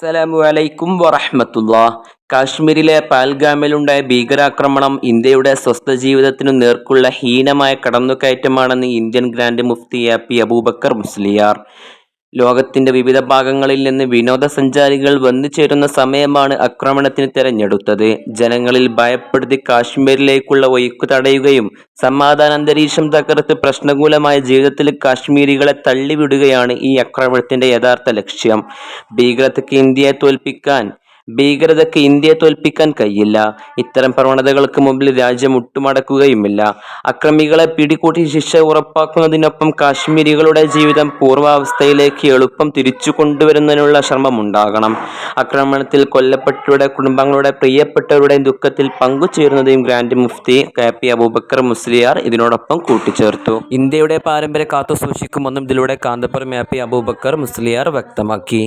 അസ്സലാമു അലൈക്കും വറഹമത്തുള്ള. കാശ്മീരിലെ പാൽഗാമിലുണ്ടായ ഭീകരാക്രമണം ഇന്ത്യയുടെ സ്വസ്ഥ ജീവിതത്തിനു നേർക്കുള്ള ഹീനമായ കടന്നുകയറ്റമാണെന്ന് ഇന്ത്യൻ ഗ്രാൻഡ് മുഫ്തി എ പി അബൂബക്കർ മുസ്ലിയാർ. ലോകത്തിന്റെ വിവിധ ഭാഗങ്ങളിൽ നിന്ന് വിനോദസഞ്ചാരികൾ വന്നുചേരുന്ന സമയമാണ് ആക്രമണത്തിന് തെരഞ്ഞെടുത്തത്. ജനങ്ങളിൽ ഭയപ്പെടുത്തി കാശ്മീരിലേക്കുള്ള ഒഴുക്ക് തടയുകയും സമാധാന അന്തരീക്ഷം തകർത്ത് പ്രശ്നകൂലമായ ജീവിതത്തിൽ കാശ്മീരികളെ തള്ളിവിടുകയാണ് ഈ ആക്രമണത്തിന്റെ യഥാർത്ഥ ലക്ഷ്യം. ഭീകരതയ്ക്ക് ഇന്ത്യയെ തോൽപ്പിക്കാൻ ഭീകരതയ്ക്ക് ഇന്ത്യയെ തോൽപ്പിക്കാൻ കഴിയില്ല. ഇത്തരം പ്രവണതകൾക്ക് മുമ്പിൽ രാജ്യം ഒട്ടുമടക്കുകയുമില്ല അക്രമികളെ പിടികൂട്ടി ശിക്ഷ ഉറപ്പാക്കുന്നതിനൊപ്പം കാശ്മീരികളുടെ ജീവിതം പൂർവാവസ്ഥയിലേക്ക് എളുപ്പം തിരിച്ചു കൊണ്ടുവരുന്നതിനുള്ള ശ്രമമുണ്ടാകണം. ആക്രമണത്തിൽ കൊല്ലപ്പെട്ടവരുടെ കുടുംബങ്ങളുടെ പ്രിയപ്പെട്ടവരുടെയും ദുഃഖത്തിൽ പങ്കുചേരുന്നതും ഗ്രാൻഡ് മുഫ്തി കെ പി അബൂബക്കർ മുസ്ലിയാർ ഇതിനോടൊപ്പം കൂട്ടിച്ചേർത്തു. ഇന്ത്യയുടെ പാരമ്പര്യ കാത്തു സൂക്ഷിക്കുമെന്നും ഇതിലൂടെ കാന്തപുരം എ പി അബൂബക്കർ മുസ്ലിയാർ വ്യക്തമാക്കി.